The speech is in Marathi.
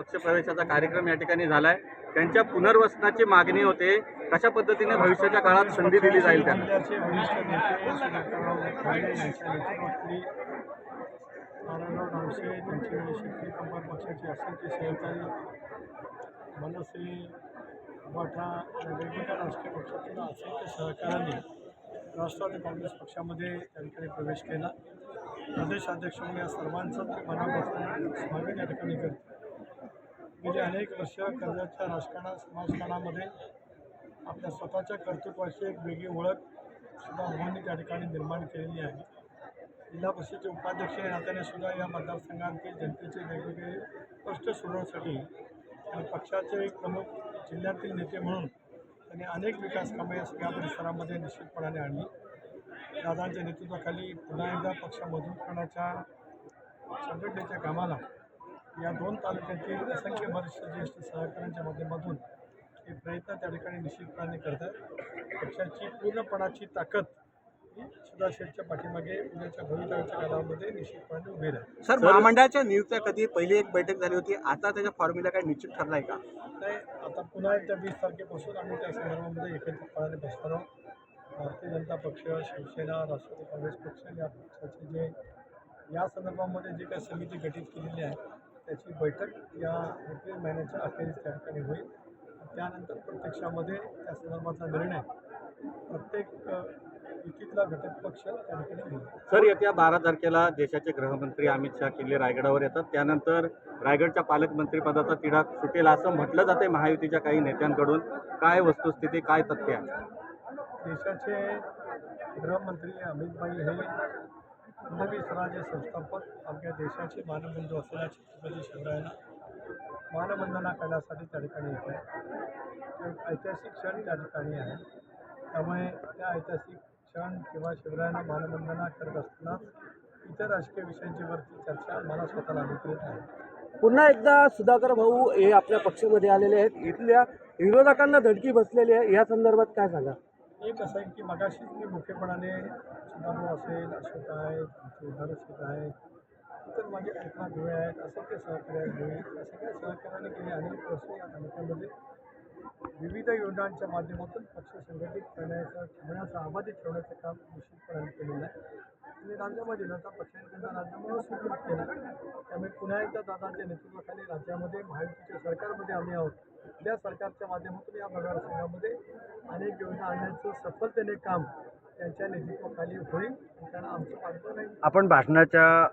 पक्षप्रवेशाचा कार्यक्रम या ठिकाणी झालाय. त्यांच्या पुनर्वसनाची मागणी होते. कशा पद्धतीने भविष्याच्या काळात संधी दिली जाईल त्यांना? जिल्ह्याचे वरिष्ठ नारायणराव डावसे त्यांचे शेतकरी कामगार पक्षाचे असेल ते सहकारी मनसे उभाठा वेगवेगळ्या राजकीय पक्षातील असेल ते राष्ट्रवादी काँग्रेस पक्षामध्ये त्या ठिकाणी प्रवेश केला प्रदेशाध्यक्ष म्हणून या सर्वांचं मनापासून स्वागत या ठिकाणी करतो. गेली अनेक वर्ष कर्जाच्या राजकारणा समाजकारणामध्ये आपल्या स्वतःच्या कर्तृत्वाची एक वेगळी ओळख सुद्धा आव्हाने त्या ठिकाणी निर्माण केलेली आहे. जिल्हा परिषदेचे उपाध्यक्ष या नात्याने सुद्धा या मतदारसंघातील जनतेचे वेगवेगळे कष्ट सोडवण्यासाठी आणि पक्षाचे एक प्रमुख जिल्ह्यातील नेते म्हणून त्यांनी अनेक विकास कामे या सगळ्या परिसरामध्ये निश्चितपणाने आणली. दादांच्या नेतृत्वाखाली पुन्हा एकदा पक्ष मजबूत करण्याच्या संघटनेच्या कामाला या दोन तालुक्यातील असंख्य वरिष्ठ ज्येष्ठ सहकाऱ्यांच्या माध्यमातून हे प्रयत्न त्या ठिकाणी निश्चितपणाने करतात. पक्षाची पूर्णपणाची ताकद ही सुधा शेठच्या पाठीमागे उद्याच्या भवितव्याच्या कालामध्ये निश्चितपणे उभी राहील. सर महामंडळाच्या नियुक्त्या कधी? पहिली एक बैठक झाली होती. आता त्याच्या फॉर्म्युला काय निश्चित ठरलाय का? नाही आता पुन्हा एकदा वीस तारखेपासून आम्ही त्या संदर्भामध्ये एकत्रितपणाने बसणार आहोत. भारतीय जनता पक्ष शिवसेना राष्ट्रवादी काँग्रेस पक्ष या पक्षाचे जे या संदर्भामध्ये जे काही समिती गठीत केलेली आहे त्याची बैठक या एप्रिल महिन्याच्या अखेरीस त्या ठिकाणी होईल. त्यानंतर प्रत्यक्षामध्ये त्या संदर्भातला निर्णय प्रत्येक युतीतला घटक पक्ष त्या ठिकाणी घेईल. सर येत्या बारा तारखेला देशाचे गृहमंत्री अमित शहा किल्ले रायगडावर येतात. त्यानंतर रायगडच्या पालकमंत्री पदाचा तिढा सुटेल असं म्हटलं जाते महायुतीच्या काही नेत्यांकडून. काय वस्तुस्थिती काय तथ्य? आहे देशाचे गृहमंत्री अमित भाई हे हिंदवी स्वराज्य संस्थापक आपल्या देशाचे मानबंधू असलेल्या छत्रपती शिवरायांना मानवंदना करण्यासाठी त्या ठिकाणी येत आहे. एक ऐतिहासिक क्षण त्या ठिकाणी आहे. त्यामुळे त्या ऐतिहासिक क्षण किंवा शिवरायांना मानवंदना करत असतानाच इतर राजकीय विषयांच्यावरती चर्चा मला स्वतःला अनुकूलित आहे. पुन्हा एकदा सुधाकर भाऊ हे आपल्या पक्षामध्ये आलेले आहेत. इथल्या विरोधकांना धडकी बसलेली आहे. या संदर्भात काय सांगा? एक असं आहे की मगाशीच मी मोठेपणाने सुधाभाऊ असेल अशोक आहेत आमचे उदाहरण आहेत तर माझे कल्पना धुळे आहेत असंख्य सहकार्य आहेत धुळे या सगळ्या सहकार्याने गेले अनेक वर्ष या तालुक्यामध्ये विविध योजनांच्या माध्यमातून पक्ष संघटित करण्याचं ठेवण्याचं आबादी ठेवण्याचं काम निश्चितपणे केलेलं आहे. आणि राज्यामध्ये जनता पक्षाने त्यांना राज्यामध्ये स्वीकृत केला. त्यामुळे पुन्हा एकदा दादांच्या नेतृत्वाखाली राज्यामध्ये महायुतीच्या सरकारमध्ये आम्ही आहोत. आपल्या सरकारच्या माध्यमातून या मतदारसंघामध्ये अनेक योजना आणण्याचं सफलतेने काम त्यांच्या नेतृत्वाखाली होईल. त्यांना आमचं पाठबळ नाही आपण भाषणाच्या